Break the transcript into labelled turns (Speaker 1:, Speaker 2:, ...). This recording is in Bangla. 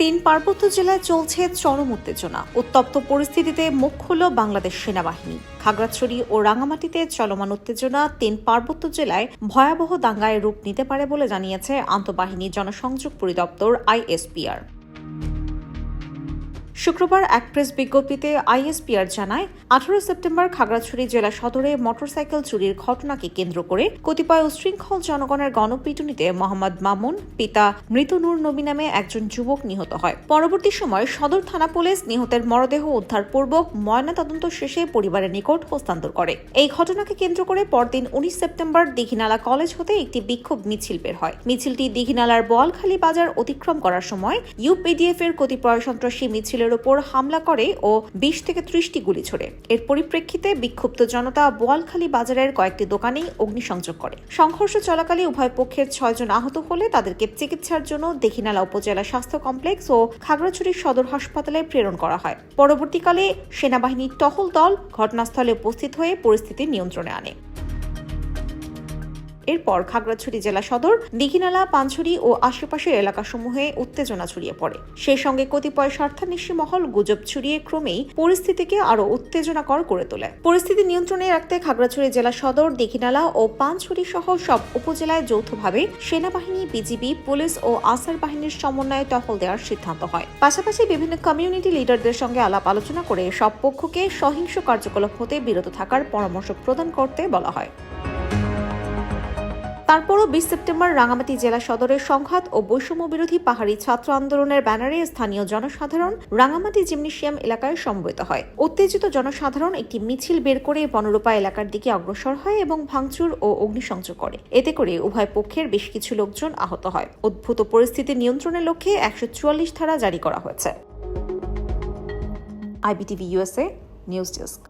Speaker 1: তিন পার্বত্য জেলায় চলছে চরম উত্তেজনা। উত্তপ্ত পরিস্থিতিতে মুখ খুলল বাংলাদেশ সেনাবাহিনী। খাগড়াছড়ি ও রাঙামাটিতে চলমান উত্তেজনা তিন পার্বত্য জেলায় ভয়াবহ দাঙ্গায় রূপ নিতে পারে বলে জানিয়েছে আন্তঃবাহিনী জনসংযোগ পরিদপ্তর আইএসপিআর। শুক্রবার এক প্রেস বিজ্ঞপ্তিতে আইএসপিআর জানায়, আঠারো সেপ্টেম্বর খাগড়াছড়ি জেলা সদরে মোটরসাইকেল চুরির ঘটনাকে কেন্দ্র করে কতিপয় উশৃঙ্খল জনগণের গণপিটুনিতে মোহাম্মদ মামুন, পিতা মৃত নূর নবী নামে একজন যুবক নিহত হয়। পরবর্তী সময় সদর থানা পুলিশ নিহতের মরদেহ উদ্ধারপূর্বক ময়নাতদন্ত শেষে পরিবারের নিকট হস্তান্তর করে। এই ঘটনাকে কেন্দ্র করে পরদিন উনিশ সেপ্টেম্বর দীঘিনালা কলেজ হতে একটি বিক্ষোভ মিছিল বের হয়। মিছিলটি দীঘিনালার বোয়ালখালী বাজার অতিক্রম করার সময় ইউপিডিএফ এর কতিপয় সন্ত্রাসী মিছিলের উপর হামলা করে ও বিশ থেকে ত্রিশটি গুলি ছোড়ে। এর পরিপ্রেক্ষিতে বিক্ষুব্ধ জনতা বোয়ালখালী বাজারের কয়েকটি দোকানেই অগ্নিসংযোগ করে। সংঘর্ষ চলাকালে উভয় পক্ষের ছয়জন আহত হলে তাদেরকে চিকিৎসার জন্য দীঘিনালা উপজেলা স্বাস্থ্য কমপ্লেক্স ও খাগড়াছড়ি সদর হাসপাতালে প্রেরণ করা হয়। পরবর্তীকালে সেনাবাহিনীর টহল দল ঘটনাস্থলে উপস্থিত হয়ে পরিস্থিতি নিয়ন্ত্রণে আনে। এরপর খাগড়াছড়ি জেলা সদর, দীঘিনালা পাঞ্ছড়ি ও আশেপাশের এলাকাসমূহে উত্তেজনা ছড়িয়ে পড়ে। সেই সঙ্গে কতিপয় স্বার্থান্বেষী মহল গুজব ছড়িয়ে ক্রমেই পরিস্থিতিকে আরও উত্তেজনাকর করে তোলে। পরিস্থিতি নিয়ন্ত্রণে রাখতে খাগড়াছড়ি জেলা সদর, দিঘিনালা ও পাঞ্ছড়ি সহ সব উপজেলায় যৌথভাবে সেনাবাহিনী, বিজিবি, পুলিশ ও আসার বাহিনীর সমন্বয়ে টহল দেওয়ার সিদ্ধান্ত হয়। পাশাপাশি বিভিন্ন কমিউনিটি লিডারদের সঙ্গে আলাপ আলোচনা করে সব পক্ষকে সহিংস কার্যকলাপ হতে বিরত থাকার পরামর্শ প্রদান করতে বলা হয়। তারপরও বিশ সেপ্টেম্বর রাঙামাটি জেলা সদরের সংঘাত ও বৈষম্য বিরোধী পাহাড়ি ছাত্র আন্দোলনের ব্যানারে স্থানীয় জনসাধারণ রাঙামাটি জিমনেশিয়াম এলাকায় সমবেত হয়। উত্তেজিত জনসাধারণ একটি মিছিল বের করে বনরূপা এলাকার দিকে অগ্রসর হয় এবং ভাঙচুর ও অগ্নিসংযোগ করে। এতে করে উভয় পক্ষের বেশ কিছু লোকজন আহত হয়। উদ্ভূত পরিস্থিতি নিয়ন্ত্রণের লক্ষ্যে একশো চুয়াল্লিশ ধারা জারি করা হয়েছে। IBTV USA news desk.